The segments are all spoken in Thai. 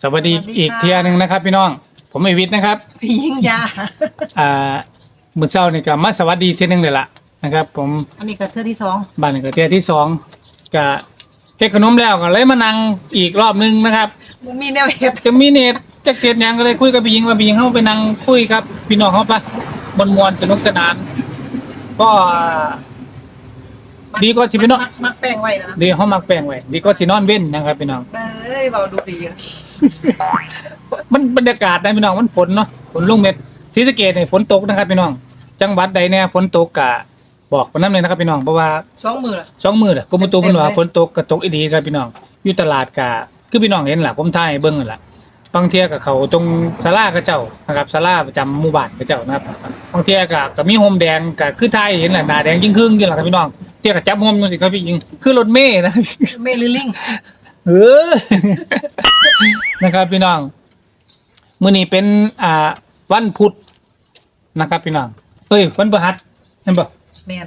สวัสดีสวัสดีอีกค่ะเทียหนึ่งนะครับ พี่น้อง ผมไอวิทย์นะครับ พี่ยิ่งยา อ่ามื้อเช้านี่ก็มาสวัสดีเทียหนึงเลยล่ะนะครับ ผมอันนี้ก็เทื่อที่สองบ้านนี่ก็เทียที่สองก็เฮ็ดขนมแล้วก็เลยมานั่งอีกรอบหนึงนะครับ มันมีแนวเห็ดจะมีเน็ตจักเสียดหยังก็เลยคุยกับพี่หญิงว่าพี่หญิงเข้าไปนั่งคุยครับ พี่น้องเขาปะมวนมวนๆสนุกสนาน ก็ ดีกว่าสิพี่น้อง มัมักแป้งไว้นะดีเขามักแปลงไว้ดีกว่าสินอนเว้นนะครับพี่น้อง เอ้ยเบาดูดีนะ มันบรรยากาศนะพี่น้องมันฝนเนาะฝนลงเม็ดศรีสะเกษเนี่ยฝนตกนะครับพี่น้อง จังหวัดใดเนี่ยฝนตกกะบอกปานนั้นเลยนะครับพี่น้องเพราะว่าสองมือละสองมือแหละกรมอุตุเพิ่นว่าเต็มๆเลยฝนตกกะตกอีดีครับพี่น้องอยู่ตลาดกะคือพี่น้องเห็นล่ะผมถ่ายให้เบิ่งนั่นล่ะบางเที่ยกับเขาตรงศาลากระเจ้านะครับศาลาประจำหมู่บ้านกระเจ้านะครับบางเที่ยกะก็มีโฮมแดงกะคือถ่ายเห็นแหละหน้าแดงยิ่งครึ่งอยู่ล่ะครับพี่น้องเที่ยกะจับโฮมอยู่สิครับพี่ยิงคือรถเมล์นะเมลือลิง เออนะครับพี่น้องมื้อนี้เป็นอ่าวันพุธนะครับพี่น้องเฮ้ยวันพฤหัสเห็นบ่แมน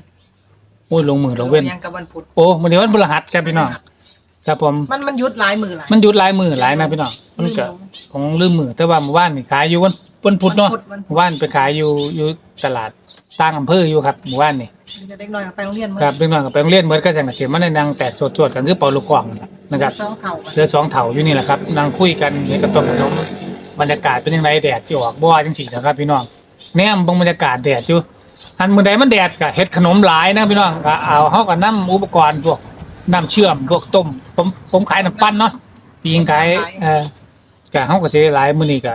โอ้ยลงมือลงเว้นยังกับวันพุธโอ้มื้อนี้วันพฤหัสครับพี่น้องครับผมมันมันหยุดหลายมือหลายมันหยุดหลายมือหลายนะพี่น้องมันก็ของลืมมือแต่ว่าเมื่อวานนี่ขายอยู่วันวันพุธเนาะวันพุธเมื่อวานไปขายอยู่อยู่ตลาดต่างอำเภออยู่ครับเมื่อวานนี่จะเด็กน้อยก็ไปโรงเรียนมื้อครับเด็กน้อยก็ไปโรงเรียนเหมือนก็จังก็เสียมันในนางแตกสดๆกันคือเป่าลูกกวางนั่นล่ะ นะครับสองเท่ากันเรือสองเถาอยู่นี่แหละครับนั่งคุยกันเห็นกับต้นขนมบรรยากาศเป็นยังไงแดดจะออกบ่ว่าจังสี่นะครับ พี่น้องแนมเบงบรรยากาศแดดอยู่หันมือใดมันแดดก็เฮ็ดขนมหลายนะพี่น้องก็เอาเฮาก็นํอุปกรณ์พวกน้ำเชื่อมพวกต้ม ผมผมขายน้ำปั้นเนาะพี่ยิงขายเอ่อก็เฮาก็สิได้หลายมื้อนี้ก็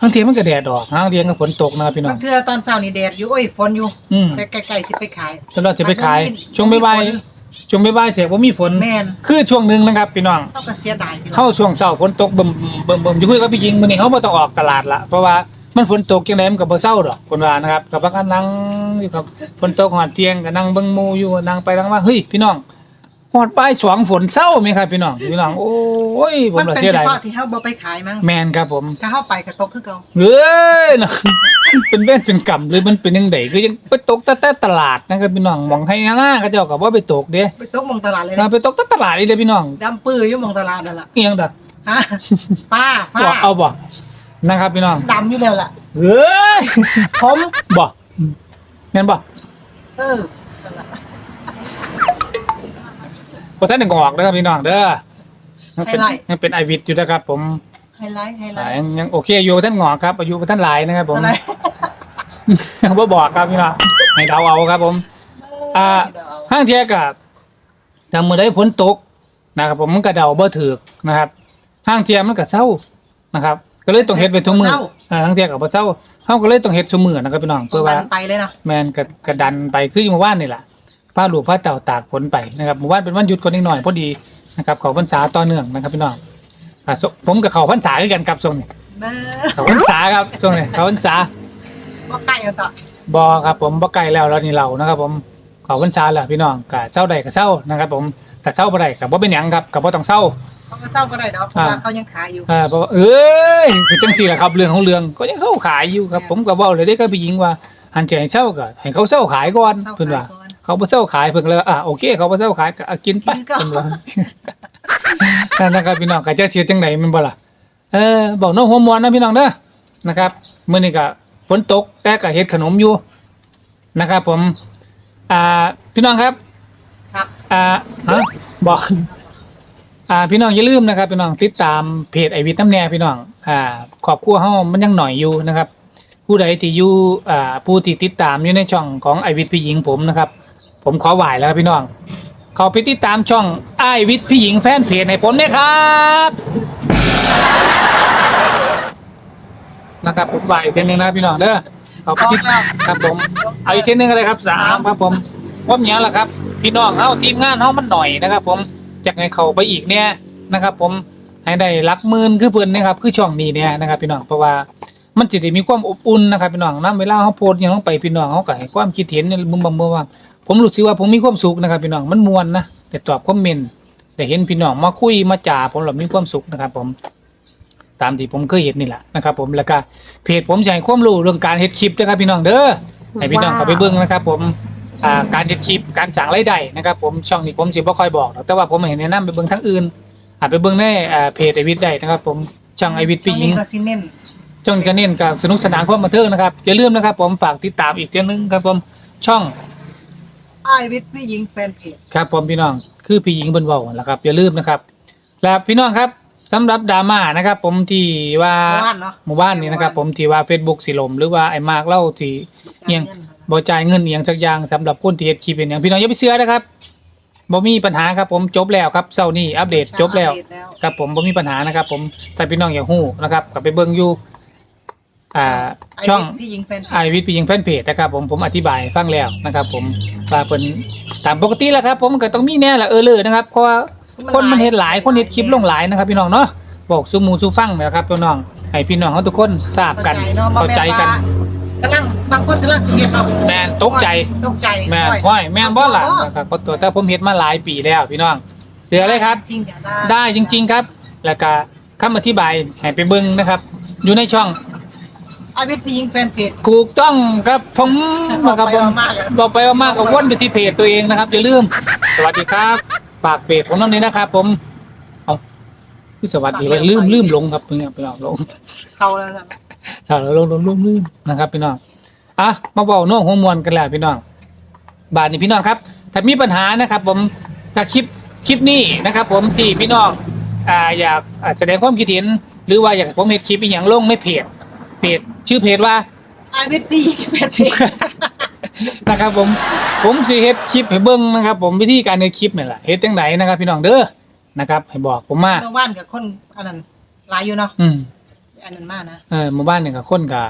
บางทีมันก็แดดออกบางทีมันก็ฝนตกนะครับพี่น้อบางงเทื่อตอนเช้านี่แดดอยู่โอ้ยฝนอยู่อืมแต่ใกล้ๆสิไปขายแล้วเราจะไปขายช่วงบ่ายๆ ช่วงบ่ายๆเสียบ่มีฝน แม่นคือช่วงหนึงนะครับพี่น้องเท่ากับเสียดายพี่น้เข้าช่วงเช้าฝนตกเบิ่มเบิ่มเบิ่มอยู่คุยกับพี่หญิงมื้อนี้เขาบ่ต้องออกตลาดละเพราะว่ามันฝนตกจังไดมันก็บ่เศร้าดอกคนว่านะครับก็พักกันนั่งอยู่ครับฝนตกหอดเที่ยงก็นั่งเบิ่งหมู่อยู่นั่งไปนั่งมาเฮ้ยพี่น้องหอดปลายสองฝนเศร้าไหมครับพี่น้องพี่น้องโอ้ยผมมันละเป็นเสียเฉดายพาะที่เฮาบ่ไปขายมั้งแมนครับผมถ้าเฮาไปก็ตกคือเก่าเอ้ยนะมัน เป็นเว้นเป็นกรรมหรือมันเป็นจังไดคือยังไปตกแต่แต่ตลาดนะครับพี่น้องหมองให้หน้าเขาเจ้าก็บ่ไปตกเด้ไปตกหมองตลาดเลยถ้านะไปตกแต่ตลาดนี่เด้อพี่น้องดำปื้ออยู่หมองตลาดนั่นล่ะเอียงดักฮะฟ้าฟ้าบ่เอาบ่นะครับพี่น้องดำอยู่แล้วล่ะเฮ้ยผมบ่แม่นบ่เออนั่นล่ะบ่ทันได้งอกเด้อครับพี่น้องเด้อยังเป็นไฮไลท์ยังเป็นไอวิทอยู่นะครับผม ไฮไลท์ไฮไลอ่าท์ยังยังโอเคอยู่บ่ทันงอกครับ อายุบ่ทันหลายนะครับผมอะไรยังบ่บอกครับพี่น้องให้เดาเอาครับ ผม อ่าห้างเที่ยก็ถ้ามื้อใดฝนตกนะครับ ผมมันก็เดาบ่ถูกนะครับ ห้างเที่ยมันก็เศร้านะครับ ก็เลยต้องเฮ็ดไว้ทุกมื้ออ่าห้างเที่ยก็บ่เศร้าเฮาก็เลยต้องเฮ็ดซุมื้อนะครับพี่น้องเพื่เพื่ออว่าว่าไปเลยนะแมนกระกระดันไปคือเมื่อวานนี่แหละผ้าหลูกผ้าเต่าตากฝนไปนะครับเมื่อวานเป็นวันหยุดคนนิดหน่อยพอดีนะครับเขาพรรษาต่อเนื่องนะครับพี่น้อง อ่าสผมกับเขาพรรษาคือกันครับทรงนี้แม่เขาพรรษาครับทรงนี้เขาพรรษาบ่ใกล้กันต่อบอครับ ผมบ่ไกลแล้วแล้วนี่เรานะครับ ผมเขาพรรษาแล้วพี่น้องกะเศร้าใดก็เศร้านะครับ ผมแต่เศร้าบ่ได้ก็บ่เป็นหยังครับก็บ่ต้องเศร้า เขาก็เศร้าก็ได้ดอกเพราะว่าเขายังขายอยู่ อ่าเพราะว่าเอ้ยคือจังซี่แหละครับเรื่องของเรื่องก็ยังเศร้าขายอยู่ครับ ผมก็เว้าเลยได้กับพี่หญิงว่าหันใจให้เศร้าก็ให้เขาเศร้าขายก่อนเศร้าเพิ่นว่าขายก่อน เขาบ่เซาขายเพิ่นเลยว่าอะโอเค เขาบ่เซาขายก็เอากินไปกินก่อน เพิ่นว่า นั่นนะครับพี่น้องก็จะเสียจังไดแมันบ่ล่ะเออบอกน้องหัวมวนนะพี่น้องเด้อนะครับมื้อนี้ก็ฝนตกแต่ก็เฮ็ดขนมอยู่นะครับ ผม อ่าพี่น้องครับ ครับอ่าฮะบอกอ่าพี่น้องอย่าลืมนะครับพี่น้องติดตามเพจไอวิทน้ำแน่พี่น้องอ่าครอบครัวเฮามันยังหน่อยอยู่นะครับ ผู้ใดที่อยู่อ่าผู้ที่ติดตามอยู่ในช่องของไอวิทพี่หญิงผมนะครับ ผมขอไหวแล้วครับพี่น้อง เขาไปติดตามช่องไอวิทย์พี่หญิงแฟนเพจให้ผมด้วยครับนะครับผมไหวอีกทีหนึงนะพี่น้องเด้อขาไปติดครับผมเอาอีกเทีหนึงอะไรครับสามครับผมผมอย่างละครับ พี่น้องเฮาทีมงานเฮามันหน่อยนะครับ ผมจากให้เขาไปอีกเนี่ยนะครับ ผมให้ได้หลักหมื่นคือเพิ่นนะครับ คือช่องนี้เนี่ยนะครับ พี่น้องเพราะว่ามันจะได้มีความอบอุ่นนะครับพี่น้องนํเวลาเฮาโพสต์ยังลงไปพี่น้องเฮาไก็ให้ความคิดเห็นในมุมบางเมุมว่า ผมรู้สึกว่าผมมีความสุขนะครับพี่น้องมันม่วนนะได้ตอบคอมเมนต์ได้เห็นพี่น้องมาคุยมาจ่าผมแล้วมีความสุขนะครับ ผม ตามที่ผมเคยเห็นนี่แหละนะครับ ผมแล้วก็เพจผมจะให้ความรู้เรื่องการเฮ็ดคลิปนะครับ พี่น้องเด้อให้พี่น้องเข้าไปเบิ่งนะครับ ผมอ่าการเฮ็ดคลิปการสั่งรายได้นะครับผมช่องนี้ผมสิบ่ค่อยบอกหรอกแต่ว่าผมเห็นแนะนำไปเบิ่งทั้งอื่นอาจไปเบิ่งในอ่าเพจไอวิทย์ได้นะครับ ผมช่องไอวิทย์ช่ปีวงหญินี้งก็สิเน้นช่องจะเน้นกับสนุกสนานความบันเทิงนะครับอย่าลืมนะครับ ผมฝากติดตามอีกเทีนึงครับ ผมช่อง ไอวิทย์ผู้หญิงแฟนเพจครับผมพี่น้องคือพี่หญิงบนเบาแหละครับอย่าลืมนะครับและพี่น้องครับสำหรับดราม่านะครับ ผมที่ว่าหมู่บ้านเนาะหมู่บ้านนี้นะครับ ผมที่ว่า Facebook สิลมหรือว่าไอ้มากเล่าที่ เอียง บ่จ่ายเงินเอียงสักอย่างสำหรับคนที่เฮ็ดคลิปเป็นอย่างพี่น้องอย่าไปเชื่อนะครับบ่มีปัญหาครับผมจบแล้วครับเช้านี้อัปเดตจบแล้วอัปเดตแล้วครับผมบ่มีปัญหานะครับ ผมถ้าพี่น้องอยากฮู้นะครับก็ไปเบิ่งอยู่ อ่าช่องไวิทย์ผู้หญิงแฟนเพจไอวิทย์ปียิงแฟนเพจนะครับผมผมอธิบายให้ฟังแล้วนะครับผมว่าเพิ่นตามปกติแล้วครับ ผมก็ต้องมีแน่ละเออเลยนะครับเพราะว่าคนมันเฮ็ดหลายคนเฮ็ดคลิปลงหลายนะครับ พี่น้องเนาะบอกสู่หมู่สู่ฟังนะครับพี่น้องให้พี่น้องเฮาทุกคนทราบกันเข้าเข้าใจใจเนาะกันกำลังบางคนกำลังสิเฮ็ดเนาะแม่นตกใจตกใจแม่นด้วยห้อยแม่นบ่ล่ะนะครับเพราะตัวแต่ผมเฮ็ดมาหลายปีแล้วพี่น้อง เสือเลยครับจริงอย่าได้จริง ๆครับ แล้วก็คำอธิบายให้ไปเบิ่งนะครับ อยู่ในช่อง ไอวิทย์ผู้หญิงแฟนเพจ ถูกต้องครับผมนะครับผมบอกไปว่ามากเลยบอกไปว่ามากกับวนไปที่เพจตัวเองนะครับอย่าลืมสวัสดีครับฝากเพจผมน้องนี้นะครับ ผมเอาคือสวัสดีไปลืมลืมลงครับพี่น้องพี่น้องลงเขาแล้วนะถ้าเราลงลงลืมลืมนะครับพี่น้องอะมาเบาโน้องหัวมวลกันแล้วพี่น้องบาทนี้พี่น้องครับ ถ้ามีปัญหานะครับ ผมถ้าคลิปคลิปนี้นะครับ ผมที่พี่น้องอ่าอยากอ่าแสดงความคิดเห็น หรือว่าอยากให้ผมเห็นคลิปอีกอย่างลงในเพจเพจ ชื่อเพจว่า ไอวิทย์ผู้หญิงแฟนเพจนะครับผมผมสิเฮ็ดคลิปให้เบิ่งนะครับ ผมวิธีการเฮ็ดคลิปนี่แหละเฮ็ดจังไดนะครับ พี่น้องเด้อนะครับ ให้บอกผมมาเมื่อวานกับคนอันนั้นหลายอยู่เนาะอืมอันนั้นมากนะเออหมู่บ้านนี่ก็คนก็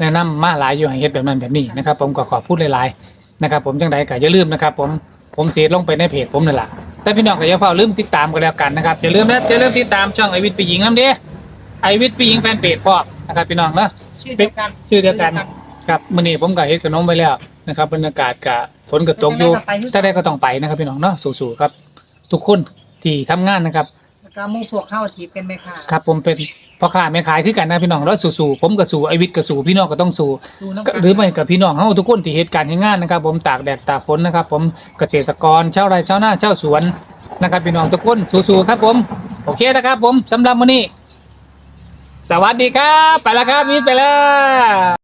แนะนำมาหลายอยู่ให้เฮ็ดแบบนั้นแบบนี้นะครับ ผมก็ขอพูดหลายๆนะครับ ผมจังไดก็อย่าลืมนะครับ ผมผมสิลงไปในเพจผมนั่นแหละแต่พี่น้องก็อย่าเฝ้าลืมติดตามกันแล้วกันนะครับอย่าลืมนะอย่าลืมติดตามช่องไอวิทย์ปีหญิงนำเด้ไอวิทย์ปีหญิงแฟนเพจพร้อมนะครับพี่น้องเนาะ ชื่อเดียวกันชื่อเดียวกันครับมื้อนี้ผมก็เฮ็ดขนมไปแล้วนะครับบรรยากาศก็ฝนก็ตกอยู่ถ้าได้ก็ต้องไปนะครับพี่น้องเนาะสู้ๆครับ ทุกคนที่ทำงานนะครับแล้วก็หมู่พวกเข้าที่เป็นแม่ค้าครับ ผมเป็นพ่อค้าแม่ขายคือกันนะพี่น้องแล้วสู้ๆผมก็สู้ไอวิทย์ก็สู้พี่น้องก็ต้องสู้สู้น้ำก็หรือไม่กับพี่น้องเฮาทุกคนที่เหตุการณ์ที่งานนะครับ ผมตากแดดตากฝนนะครับ ผมเกษตรกรชาวไร่ชาวนาชาวสวนนะครับ พี่น้องทุกคนสู้ๆครับ ผม โอเคนะครับ ผมสำหรับมื้อนี้ สวัสดีครับ ไปแล้วครับมิตรไปแล้ว